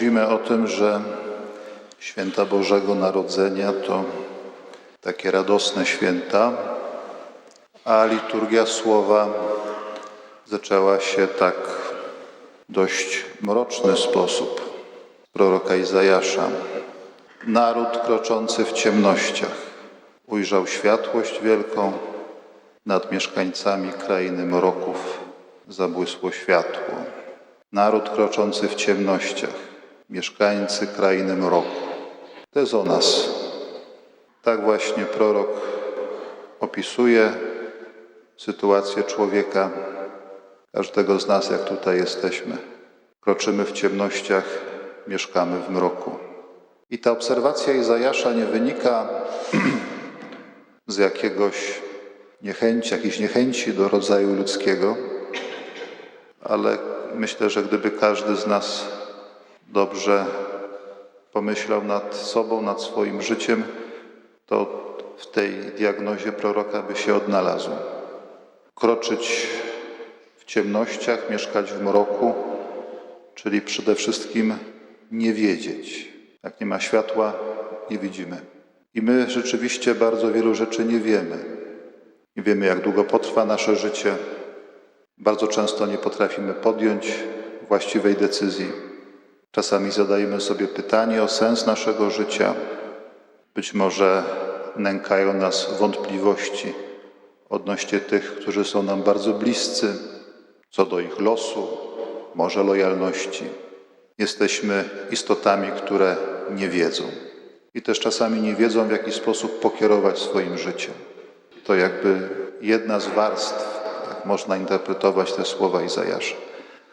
mówimy o tym, że święta Bożego Narodzenia to takie radosne święta, a liturgia słowa zaczęła się tak dość mroczny sposób. Proroka Izajasza. Naród kroczący w ciemnościach ujrzał światłość wielką, nad mieszkańcami krainy mroków zabłysło światło. Naród kroczący w ciemnościach, mieszkańcy krainy mroku. To jest o nas. Tak właśnie prorok opisuje sytuację człowieka, każdego z nas, jak tutaj jesteśmy. Kroczymy w ciemnościach, mieszkamy w mroku. I ta obserwacja Izajasza nie wynika z jakiegoś niechęci, jakiejś niechęci do rodzaju ludzkiego, ale myślę, że gdyby każdy z nas dobrze pomyślał nad sobą, nad swoim życiem, to w tej diagnozie proroka by się odnalazł. Kroczyć w ciemnościach, mieszkać w mroku, czyli przede wszystkim nie wiedzieć. Jak nie ma światła, nie widzimy. I my rzeczywiście bardzo wielu rzeczy nie wiemy. Nie wiemy, jak długo potrwa nasze życie. Bardzo często nie potrafimy podjąć właściwej decyzji. Czasami zadajemy sobie pytanie o sens naszego życia. Być może nękają nas wątpliwości odnośnie tych, którzy są nam bardzo bliscy, co do ich losu, może lojalności. Jesteśmy istotami, które nie wiedzą. I też czasami nie wiedzą, w jaki sposób pokierować swoim życiem. To jakby jedna z warstw, jak można interpretować te słowa Izajasza.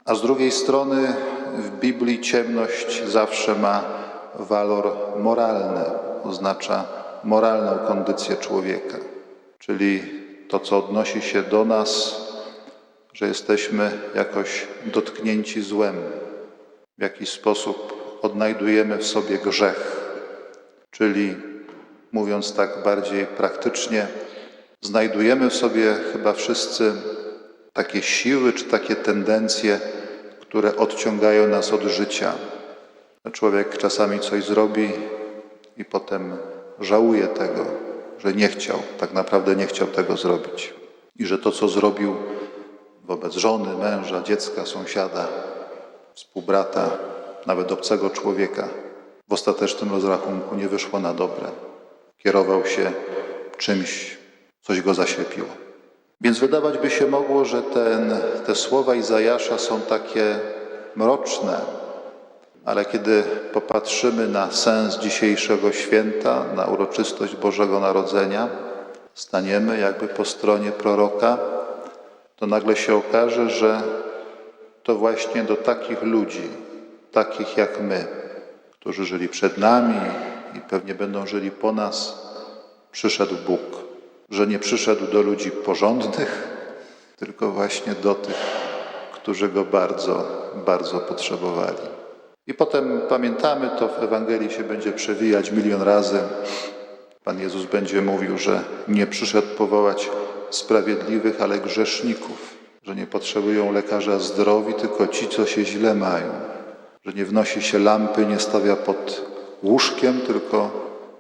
A z drugiej strony w Biblii ciemność zawsze ma walor moralny, oznacza moralną kondycję człowieka, czyli to, co odnosi się do nas, że jesteśmy jakoś dotknięci złem, w jakiś sposób odnajdujemy w sobie grzech, czyli mówiąc tak bardziej praktycznie, znajdujemy w sobie chyba wszyscy takie siły czy takie tendencje, które odciągają nas od życia. Człowiek czasami coś zrobi i potem żałuje tego, że nie chciał, tak naprawdę nie chciał tego zrobić. I że to, co zrobił wobec żony, męża, dziecka, sąsiada, współbrata, nawet obcego człowieka, w ostatecznym rozrachunku nie wyszło na dobre. Kierował się czymś, coś go zaślepiło. Więc wydawać by się mogło, że ten, te słowa Izajasza są takie mroczne, ale kiedy popatrzymy na sens dzisiejszego święta, na uroczystość Bożego Narodzenia, staniemy jakby po stronie proroka, to nagle się okaże, że to właśnie do takich ludzi, takich jak my, którzy żyli przed nami i pewnie będą żyli po nas, przyszedł Bóg. Że nie przyszedł do ludzi porządnych, tylko właśnie do tych, którzy go bardzo, bardzo potrzebowali. I potem pamiętamy, to w Ewangelii się będzie przewijać milion razy. Pan Jezus będzie mówił, że nie przyszedł powołać sprawiedliwych, ale grzeszników, że nie potrzebują lekarza zdrowi, tylko ci, co się źle mają, że nie wnosi się lampy, nie stawia pod łóżkiem, tylko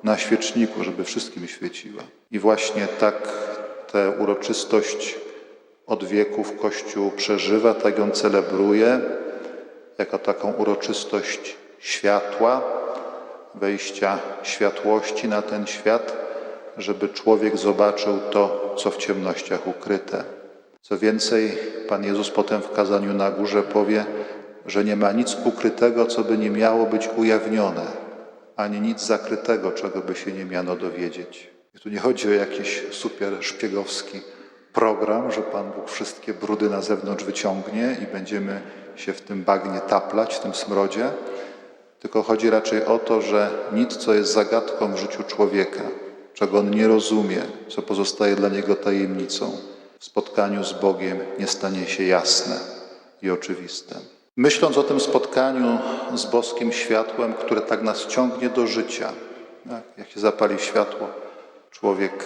na świeczniku, żeby wszystkim świeciła. I właśnie tak tę uroczystość od wieków Kościół przeżywa, tak ją celebruje, jako taką uroczystość światła, wejścia światłości na ten świat, żeby człowiek zobaczył to, co w ciemnościach ukryte. Co więcej, Pan Jezus potem w kazaniu na górze powie, że nie ma nic ukrytego, co by nie miało być ujawnione, ani nic zakrytego, czego by się nie miano dowiedzieć. I tu nie chodzi o jakiś super szpiegowski program, że Pan Bóg wszystkie brudy na zewnątrz wyciągnie i będziemy się w tym bagnie taplać, w tym smrodzie, tylko chodzi raczej o to, że nic, co jest zagadką w życiu człowieka, czego on nie rozumie, co pozostaje dla niego tajemnicą, w spotkaniu z Bogiem nie stanie się jasne i oczywiste. Myśląc o tym spotkaniu z boskim światłem, które tak nas ciągnie do życia, jak, jak się zapali światło, człowiek,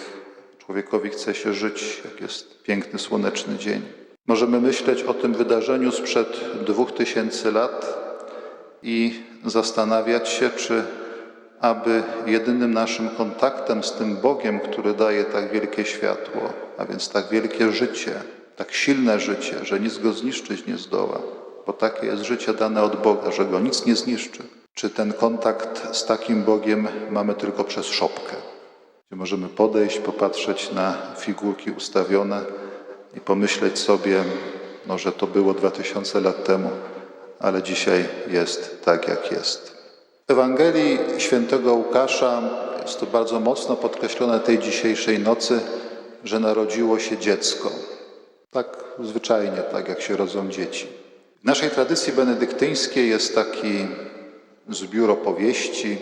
człowiekowi chce się żyć, jak jest piękny, słoneczny dzień. Możemy myśleć o tym wydarzeniu sprzed dwóch tysięcy lat i zastanawiać się, czy aby jedynym naszym kontaktem z tym Bogiem, który daje tak wielkie światło, a więc tak wielkie życie, tak silne życie, że nic go zniszczyć nie zdoła, bo takie jest życie dane od Boga, że go nic nie zniszczy. Czy ten kontakt z takim Bogiem mamy tylko przez szopkę? Gdzie możemy podejść, popatrzeć na figurki ustawione i pomyśleć sobie, no, że to było 2000 lat temu, ale dzisiaj jest tak, jak jest. W Ewangelii świętego Łukasza jest to bardzo mocno podkreślone tej dzisiejszej nocy, że narodziło się dziecko. Tak zwyczajnie, tak jak się rodzą dzieci. W naszej tradycji benedyktyńskiej jest taki zbiór opowieści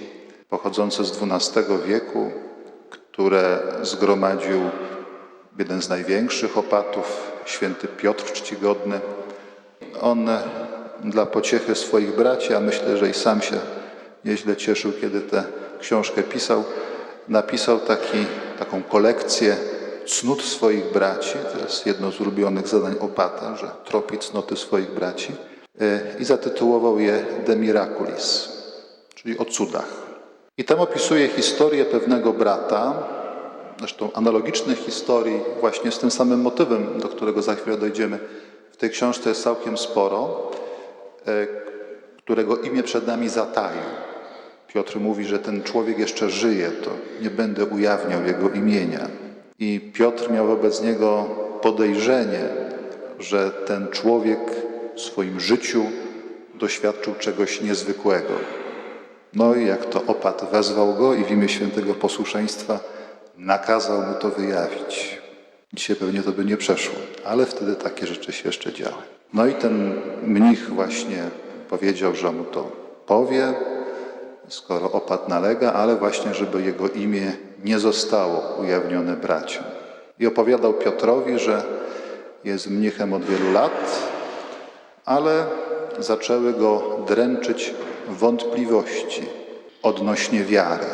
pochodzące z XII wieku, które zgromadził jeden z największych opatów, święty Piotr Czcigodny. On dla pociechy swoich braci, a myślę, że i sam się nieźle cieszył, kiedy tę książkę pisał, napisał taki, taką kolekcję cnót swoich braci. To jest jedno z ulubionych zadań opata, że tropi cnoty swoich braci. Y, I zatytułował je De Miraculis, czyli o cudach. I tam opisuje historię pewnego brata, zresztą analogicznych historii właśnie z tym samym motywem, do którego za chwilę dojdziemy. W tej książce jest całkiem sporo, e, którego imię przed nami zataił. Piotr mówi, że ten człowiek jeszcze żyje, to nie będę ujawniał jego imienia. I Piotr miał wobec niego podejrzenie, że ten człowiek w swoim życiu doświadczył czegoś niezwykłego. No i jak to opat wezwał go i w imię świętego posłuszeństwa nakazał mu to wyjawić. Dzisiaj pewnie to by nie przeszło, ale wtedy takie rzeczy się jeszcze działy. No i ten mnich właśnie powiedział, że mu to powie, skoro opat nalega, ale właśnie, żeby jego imię nie zostało ujawnione braciom. I opowiadał Piotrowi, że jest mnichem od wielu lat, ale zaczęły go dręczyć wątpliwości odnośnie wiary.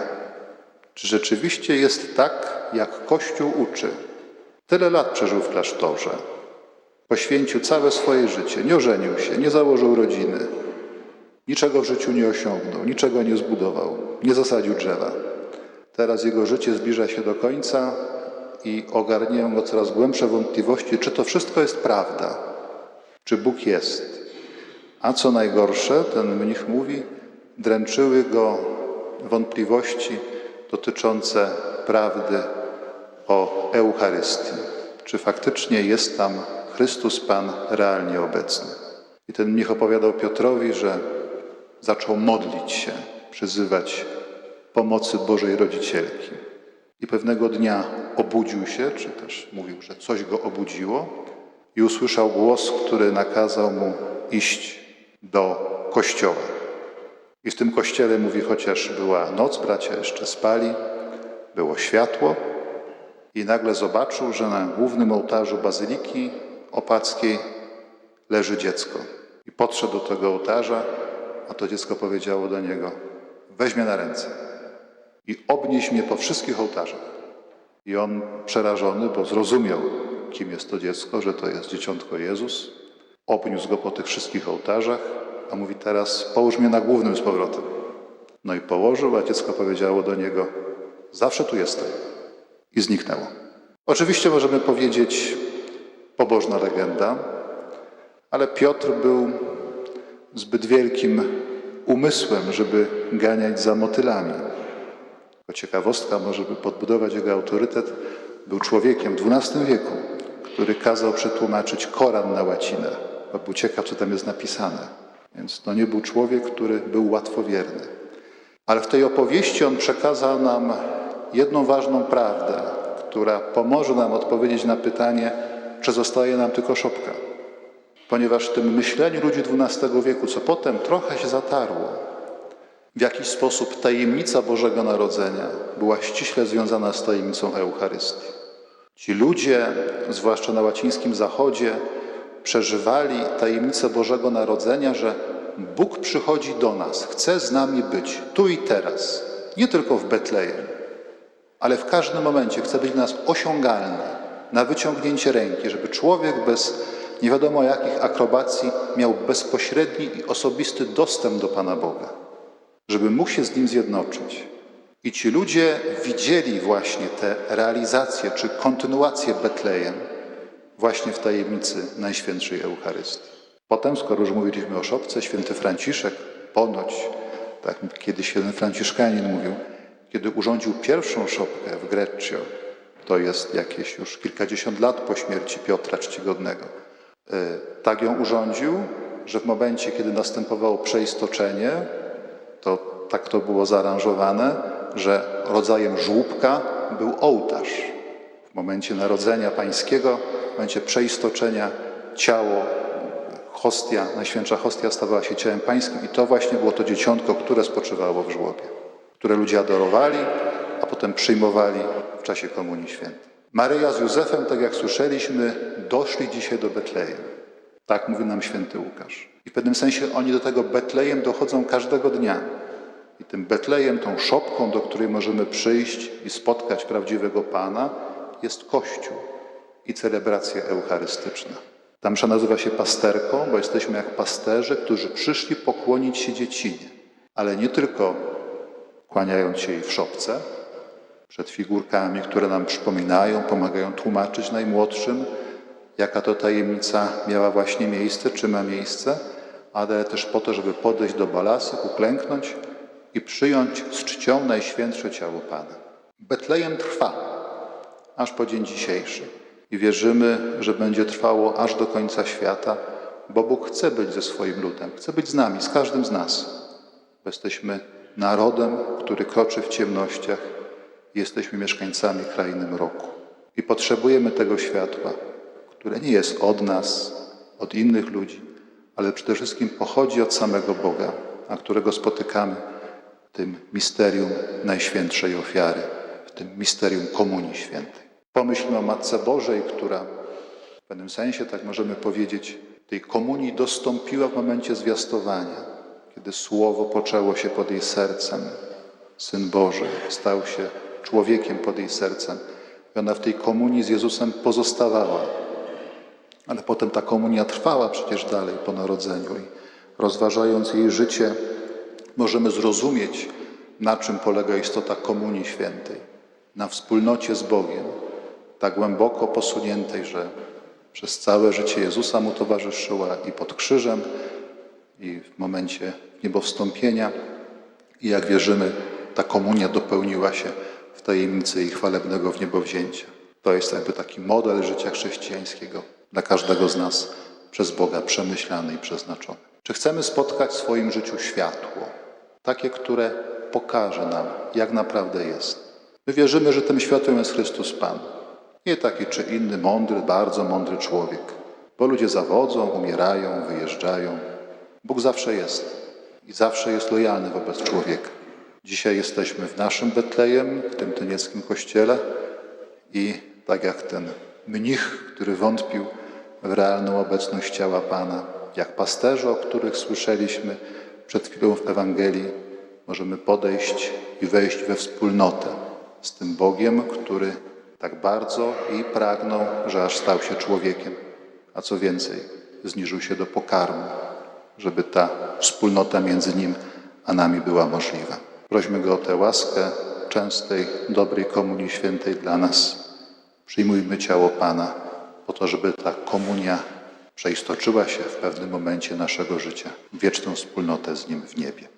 Czy rzeczywiście jest tak, jak Kościół uczy? Tyle lat przeżył w klasztorze. Poświęcił całe swoje życie. Nie ożenił się, nie założył rodziny. Niczego w życiu nie osiągnął, niczego nie zbudował, nie zasadził drzewa. Teraz jego życie zbliża się do końca i ogarniają go coraz głębsze wątpliwości, czy to wszystko jest prawda, czy Bóg jest. A co najgorsze, ten mnich mówi, dręczyły go wątpliwości dotyczące prawdy o Eucharystii. Czy faktycznie jest tam Chrystus Pan realnie obecny? I ten mnich opowiadał Piotrowi, że zaczął modlić się, przyzywać pomocy Bożej Rodzicielki. I pewnego dnia obudził się, czy też mówił, że coś go obudziło, i usłyszał głos, który nakazał mu iść do kościoła. I w tym kościele mówi, chociaż była noc, bracia jeszcze spali, było światło, i nagle zobaczył, że na głównym ołtarzu bazyliki opackiej leży dziecko. I podszedł do tego ołtarza, a to dziecko powiedziało do niego: Weź mnie na ręce i obnieś mnie po wszystkich ołtarzach. I on przerażony, bo zrozumiał, kim jest to dziecko, że to jest dzieciątko Jezus, obniósł go po tych wszystkich ołtarzach, a mówi teraz: Połóż mnie na głównym z powrotem. No i położył, a dziecko powiedziało do niego: Zawsze tu jestem. I zniknęło. Oczywiście możemy powiedzieć pobożna legenda, ale Piotr był zbyt wielkim umysłem, żeby ganiać za motylami. Jako ciekawostka, może by podbudować jego autorytet, był człowiekiem w XII wieku, który kazał przetłumaczyć Koran na łacinę, bo był ciekaw, co tam jest napisane. Więc to nie był człowiek, który był łatwowierny. Ale w tej opowieści on przekazał nam jedną ważną prawdę, która pomoże nam odpowiedzieć na pytanie, czy zostaje nam tylko szopka. Ponieważ w tym myśleniu ludzi XII wieku, co potem trochę się zatarło, w jakiś sposób tajemnica Bożego Narodzenia była ściśle związana z tajemnicą Eucharystii. Ci ludzie, zwłaszcza na łacińskim zachodzie, przeżywali tajemnicę Bożego Narodzenia, że Bóg przychodzi do nas, chce z nami być tu i teraz, nie tylko w Betlejem, ale w każdym momencie chce być dla nas osiągalny, na wyciągnięcie ręki, żeby człowiek bez nie wiadomo jakich akrobacji, miał bezpośredni i osobisty dostęp do Pana Boga, żeby mógł się z Nim zjednoczyć. I ci ludzie widzieli właśnie te realizacje czy kontynuację Betlejem właśnie w tajemnicy Najświętszej Eucharystii. Potem, skoro już mówiliśmy o szopce, święty Franciszek ponoć, tak kiedyś jeden franciszkanin mówił, kiedy urządził pierwszą szopkę w Greccio, to jest jakieś już kilkadziesiąt lat po śmierci Piotra Czcigodnego, y, tak ją urządził, że w momencie, kiedy następowało przeistoczenie, to tak to było zaaranżowane, że rodzajem żłóbka był ołtarz. W momencie narodzenia pańskiego, w momencie przeistoczenia ciało, hostia, najświętsza hostia stawała się ciałem pańskim i to właśnie było to dzieciątko, które spoczywało w żłobie, które ludzie adorowali, a potem przyjmowali w czasie Komunii Świętej. Maryja z Józefem, tak jak słyszeliśmy, doszli dzisiaj do Betlejem. Tak mówi nam święty Łukasz. I w pewnym sensie oni do tego Betlejem dochodzą każdego dnia. I tym Betlejem, tą szopką, do której możemy przyjść i spotkać prawdziwego Pana, jest Kościół i celebracja eucharystyczna. Ta msza nazywa się pasterką, bo jesteśmy jak pasterze, którzy przyszli pokłonić się dziecinie, ale nie tylko kłaniając się jej w szopce, przed figurkami, które nam przypominają, pomagają tłumaczyć najmłodszym, jaka to tajemnica miała właśnie miejsce, czy ma miejsce, ale też po to, żeby podejść do balasy, uklęknąć i przyjąć z czcią najświętsze ciało Pana. Betlejem trwa, aż po dzień dzisiejszy i wierzymy, że będzie trwało aż do końca świata, bo Bóg chce być ze swoim ludem, chce być z nami, z każdym z nas. Bo jesteśmy narodem, który kroczy w ciemnościach, jesteśmy mieszkańcami krainy mroku. I potrzebujemy tego światła, które nie jest od nas, od innych ludzi, ale przede wszystkim pochodzi od samego Boga, a którego spotykamy w tym misterium Najświętszej Ofiary, w tym misterium Komunii Świętej. Pomyślmy o Matce Bożej, która w pewnym sensie, tak możemy powiedzieć, tej komunii dostąpiła w momencie zwiastowania, kiedy Słowo poczęło się pod jej sercem. Syn Boży stał się człowiekiem pod jej sercem. I ona w tej komunii z Jezusem pozostawała. Ale potem ta komunia trwała przecież dalej po narodzeniu i rozważając jej życie, możemy zrozumieć, na czym polega istota Komunii Świętej. Na wspólnocie z Bogiem, tak głęboko posuniętej, że przez całe życie Jezusa mu towarzyszyła i pod krzyżem, i w momencie niebowstąpienia. I jak wierzymy, ta komunia dopełniła się w tajemnicy jej chwalebnego wniebowzięcia. To jest jakby taki model życia chrześcijańskiego dla każdego z nas przez Boga przemyślany i przeznaczony. Czy chcemy spotkać w swoim życiu światło, takie, które pokaże nam, jak naprawdę jest? My wierzymy, że tym światłem jest Chrystus Pan. Nie taki czy inny mądry, bardzo mądry człowiek, bo ludzie zawodzą, umierają, wyjeżdżają. Bóg zawsze jest i zawsze jest lojalny wobec człowieka. Dzisiaj jesteśmy w naszym Betlejem, w tym tynieckim kościele i tak jak ten mnich, który wątpił w realną obecność ciała Pana, jak pasterze, o których słyszeliśmy przed chwilą w Ewangelii, możemy podejść i wejść we wspólnotę z tym Bogiem, który tak bardzo jej pragnął, że aż stał się człowiekiem, a co więcej, zniżył się do pokarmu, żeby ta wspólnota między Nim a nami była możliwa. Prośmy Go o tę łaskę częstej, dobrej komunii świętej dla nas. Przyjmujmy ciało Pana po to, żeby ta komunia przeistoczyła się w pewnym momencie naszego życia w wieczną wspólnotę z Nim w niebie.